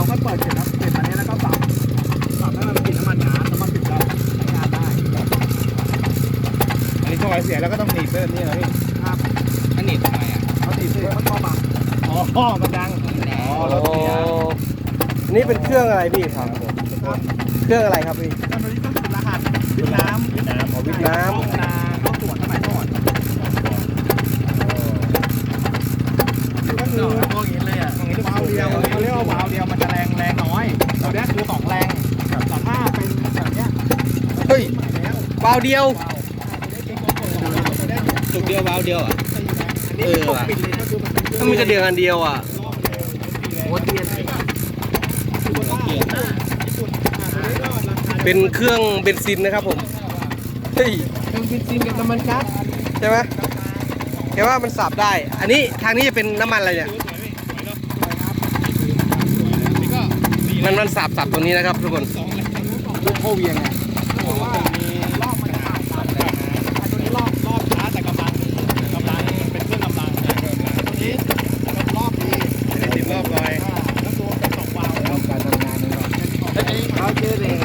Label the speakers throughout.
Speaker 1: ราก็เปิดเสร็จแล้วเสร็จมาเนี้แล้วก็สับสับให้
Speaker 2: มันกินน้ำมั
Speaker 1: นน้ำน้ำมันถึงจะใช้งานได้อัน
Speaker 3: นี้ถ
Speaker 1: อยเสีย
Speaker 3: แล้วก็ต้องหนีบเพิ่มนี่เหรอพี่ครับ
Speaker 1: มันหนีบทำ
Speaker 3: ไม
Speaker 1: อะเขาหนีบเพื่อมันก็มาอ๋อมันดังอ๋อรถเสียนี่เป็นเครื่องอะไรพี่ครับเครื่องอะไรครับพี่ตอนนี้ต้องเป็รหัสวิทน้ำวิทน้ำวิดน้ำ
Speaker 3: ย
Speaker 1: แล้ว
Speaker 3: วาล์วเดียว
Speaker 2: สุกเดียววาวเดียวอะ
Speaker 1: เออว่ะปิดเลยก็คือมันเป็น
Speaker 3: ต้องมีกระเดื่องอันเดียวอะ
Speaker 1: โอ้เตียนเลย
Speaker 3: เป็นเครื่องเบนซินนะครับผมเฮ้ย
Speaker 1: เครื่องบินซินกับน้ำมันก๊าซ
Speaker 3: ใช่ไหมแค่ว่ามันสับได้ อันนี้ทางนี้จะเป็นน้ำมันอะไรเนี่ยมันมันสับสับตรงนี้นะครับทุกคน
Speaker 1: ลูกโคเวียงไง เขาเจอเลย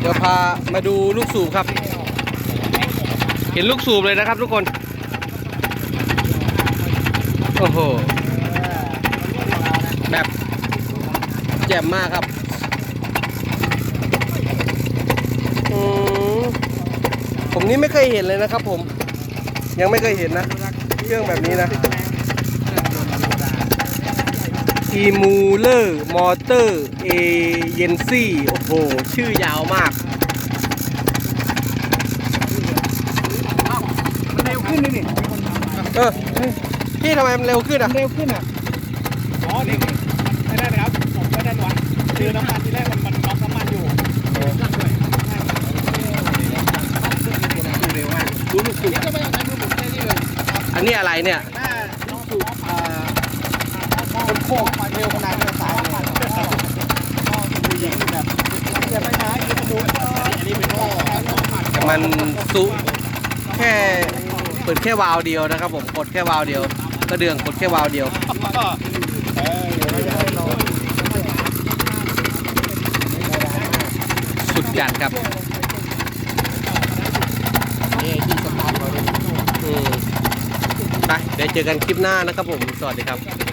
Speaker 3: เดี๋ยวพามาดูลูกสูบครับ เห็นลูกสูบเลยนะครับทุกคน โอ้โห แบบแจ่มมากครับอืมผมนี่ไม่เคยเห็นเลยนะครับผม ยังไม่เคยเห็นนะ เครื่องแบบนี้นะ อีมูเลอร์มอเตอร์เอเยนซี่โอ้โห ชื่อยาวมาก
Speaker 1: มันเร็วขึ้นเลยนี่
Speaker 3: เออพี่ทำไมมันเร็วขึ้นอะ
Speaker 1: มันเร็วขึ้นอะ อ๋อนี่ไม่ได้นะครับ ผมไม่ได้หวังคือน้ำมันที่แรกมันมันล็อกน้ำมันอยู่เร็วมากดูลูกสูบก็ไม่ต้องใช้มือหมุนแค่นี้เลย
Speaker 3: อันนี้อะไรเนี่ย
Speaker 1: หน้าลูกสูบอ่า คนโคกเร็วขนาดนี้สายเลยก็ดูอย่างแบบอย่าไปหนอย่าไปดูอันนี้เป็นท่อ
Speaker 3: แต่มันซุแค่เปิดแค่วาล์วเดียวนะครับผมกดแค่วาล์วเดียวกระเดื่องกดแค่วาล์วเดียวสุดจัดครับไปเดี๋ยวเจอกันคลิปหน้านะครับผม สวัสดีครับ